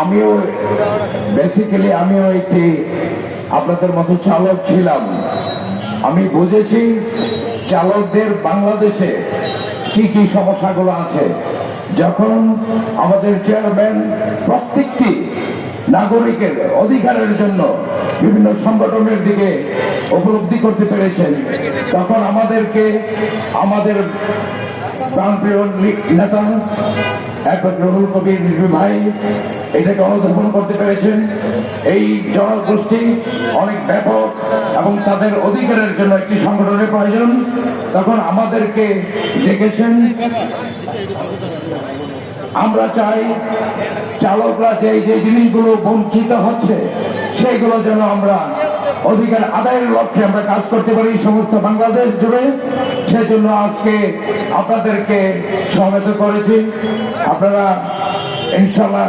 আমিও বেসিক্যালি আমিও একটি আপনাদের মতো চালক ছিলাম। আমি বুঝেছি চালকদের বাংলাদেশে কি কি সমস্যাগুলো আছে। যখন আমাদের চেয়ারম্যান প্রত্যেকটি নাগরিকের অধিকারের জন্য বিভিন্ন সংগঠনের দিকে উপলব্ধি করতে পেরেছেন, তখন আমাদেরকে আমাদের প্রাণপ্রিয় নেতা একবার রহুল কবির রিজভী ভাই এটাকে অনুধাবন করতে পেরেছেন। এই জনগোষ্ঠী অনেক ব্যাপক এবং তাদের অধিকারের জন্য একটি সংগঠনের প্রয়োজন। তখন আমাদেরকে ডেকেছেন। আমরা চাই চালকরা যে যে জিনিসগুলো বঞ্চিত হচ্ছে সেইগুলো যেন আমরা অধিকার আদায়ের লক্ষ্যে আমরা কাজ করতে পারি সমস্ত বাংলাদেশ জুড়ে। সেজন্য আজকে আপনাদেরকে সমবেত করেছি। আপনারা ইনশাল্লাহ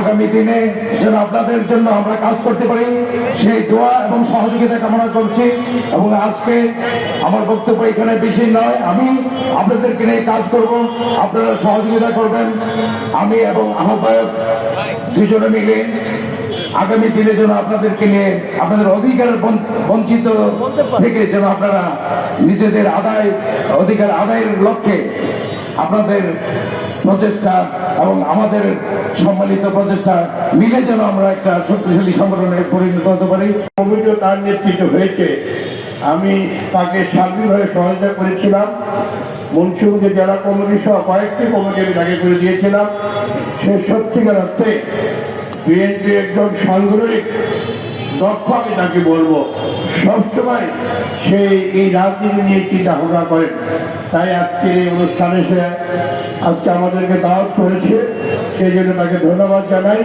আগামী দিনে যেন আপনাদের জন্য আমরা কাজ করতে পারি, সেই দোয়া এবং সহযোগিতা কামনা করছি এবং আজকে আমার বক্তব্য এখানে বেশি নয়, আমি আপনাদেরকে নিয়ে কাজ করব, আপনারা সহযোগিতা করবেন। আমি এবং আহ্বায়ক দুজনে মিলে আগামী দিনে যেন আপনাদেরকে নিয়ে আপনাদের অধিকার বঞ্চ- বঞ্চিত থেকে যেন আপনারা নিজেদের আদায় অধিকার আদায়ের লক্ষ্যে আপনাদের প্রচেষ্টা এবং আমাদের সম্মিলিত প্রচেষ্টা মিলে যেন আমরা একটা শক্তিশালী সংগঠনে পরিণত হতে পারি। কমিটিও তার নেতৃত্ব হয়েছে। আমি তাকে সার্বিকভাবে সহায়তা করেছিলাম। মুন্সিগঞ্জ জেলা কমিটি সহ কয়েকটি কমিটি আমি তাকে করে দিয়েছিলাম। সে সত্যিকার অর্থে বিএনপি একজন সাংগঠনিক দক্ষ আমি তাকে বলব, সবসময় সে এই রাজনীতি নিয়ে চিন্তা ভাবনা করেন। তাই আজকে এই অনুষ্ঠানে সে আজকে আমাদেরকে দাওয়াত করেছে, সেই জন্য তাকে ধন্যবাদ জানাই।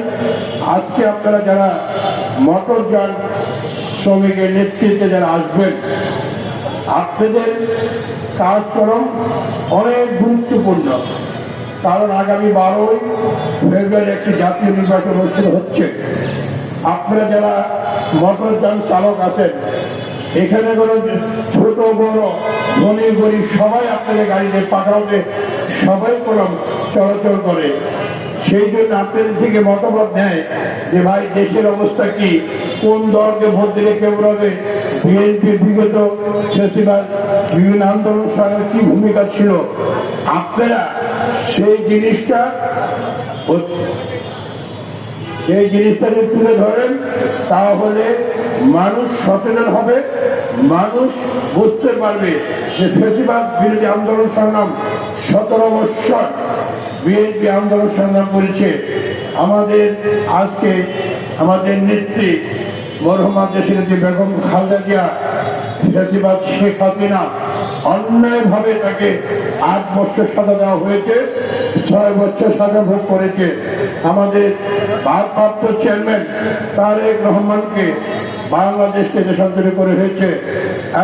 আজকে আপনারা যারা মোটর যান শ্রমিকের নেতৃত্বে যারা আসবেন, আপনাদের কাজকর্ম অনেক গুরুত্বপূর্ণ। কারণ আগামী বারোই ফেব্রুয়ারি একটি জাতীয় নির্বাচন অনুষ্ঠিত হচ্ছে। আপনারা যারা মোটর যান চালক আছেন, এখানে কোনো ছোট, বড়, ধনী, গরিব সবাই আপনাদের গাড়িতে পাঠাবে, সবাই কোনো চলাচল করে। সেই জন্য আপনাদের থেকে মতামত নেয় যে ভাই, দেশের অবস্থা কি? কোন দলকে ভোট দিলে কেমন হবে বিএনপি বিগত ফেস্টিভাল, বিভিন্ন আন্দোলন সঙ্গে কি ভূমিকা ছিল? আপনারা সেই জিনিসটা সেই জিনিসটা যদি তুলে ধরেন, তাহলে মানুষ সচেতন হবে, মানুষ বুঝতে পারবে যে ফেসিবাদ বিরোধী আন্দোলন সংগ্রাম সতেরো বৎসর বিএনপি আন্দোলন সংগ্রাম করেছে। আমাদের আজকে, আমাদের নেত্রী মরহমা যে বেগম খালেদা জিয়া ফেসিবাদ শেখ হাসিনা অন্যায়ভাবে তাকে আট বছর সাজা দেওয়া হয়েছে, ছয় বছর সাজা ভোগ করেছে। আমাদের ভারপ্রাপ্ত চেয়ারম্যান তারেক রহমানকে বাংলাদেশকে দেশান্তরী করে হয়েছে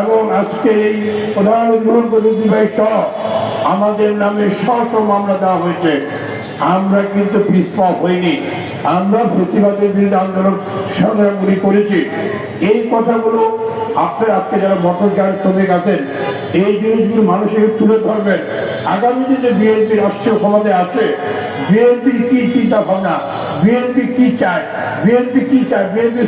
এবং আজকে এই প্রধান উদ্বোধন প্রযুক্তি ভাই সহ আমাদের নামে শ মামলা দেওয়া হয়েছে। আমরা কিন্তু পিসপা হইনি। আমরা প্রতিবাদের বিরুদ্ধে আন্দোলন সংগ্রামগুলি করেছি। এই কথাগুলো আপনার আজকে যারা মোটর যান শ্রমিক আছেন এই জিনিসগুলো মানুষের তুলে ধরবেন। আগামী দিনে বিএনপি রাষ্ট্রীয় ক্ষমতায় আছে বিএনপির কি চিন্তা ভাবনা? বিএনপি কি চায়? বিএনপি কি চায়? বিএনপি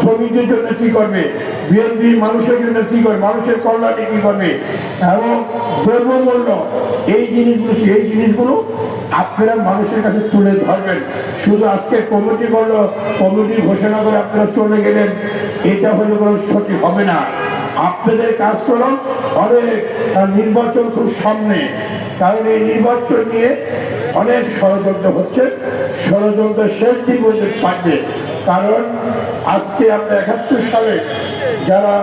শ্রমিকদের জন্য কি করবে? বিএনপি মানুষের জন্য কি করবে? মানুষের কল্যাণে কি করবে? এবং দ্রব্যমূল্য এই জিনিসগুলো এই জিনিসগুলো আপনারা মানুষের কাছে তুলে ধরবেন। শুধু আজকে কমিটি করল কমিটি ঘোষণা করে আপনারা চলে গেলেন। এটা হলে কোনো সঠিক হবে না। আপনাদের কাজ করো, অনেক নির্বাচন খুব সামনে। কারণ এই নির্বাচন নিয়ে অনেক ষড়যন্ত্র হচ্ছে। ষড়যন্ত্র শেষ দিন থাকবে কারণ আজকে আমরা একাত্তর সালে যারা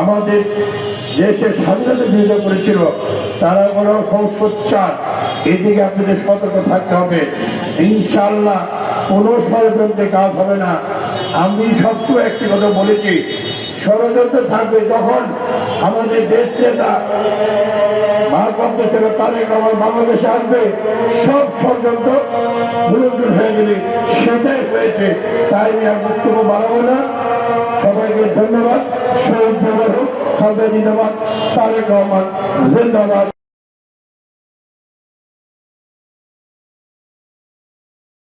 আমাদের দেশের স্বাধীনতা বিরোধিতা করেছিল, তারা কোনো সংসদ এদিকে আপনাদের সতর্ক থাকতে হবে। ইনশাল্লাহ কোনো ষড়যন্ত্রে কাজ হবে না। আমি সবসময় একটি কথা বলেছি, ষড়যন্ত্র থাকবে যখন আমাদের দেশ নেতা ভারপ্রাপ্ত ছিল তারেক রহমান বাংলাদেশে আসবে, সব ষড়যন্ত্র ভুলুন্ডুল হয়ে গেলে সেটাই হয়েছে। তাই আমি আর বক্তব্য বাড়াবো না। সবাইকে ধন্যবাদ। খালেদা জিন্দাবাদ তারেক রহমান জিন্দাবাদ।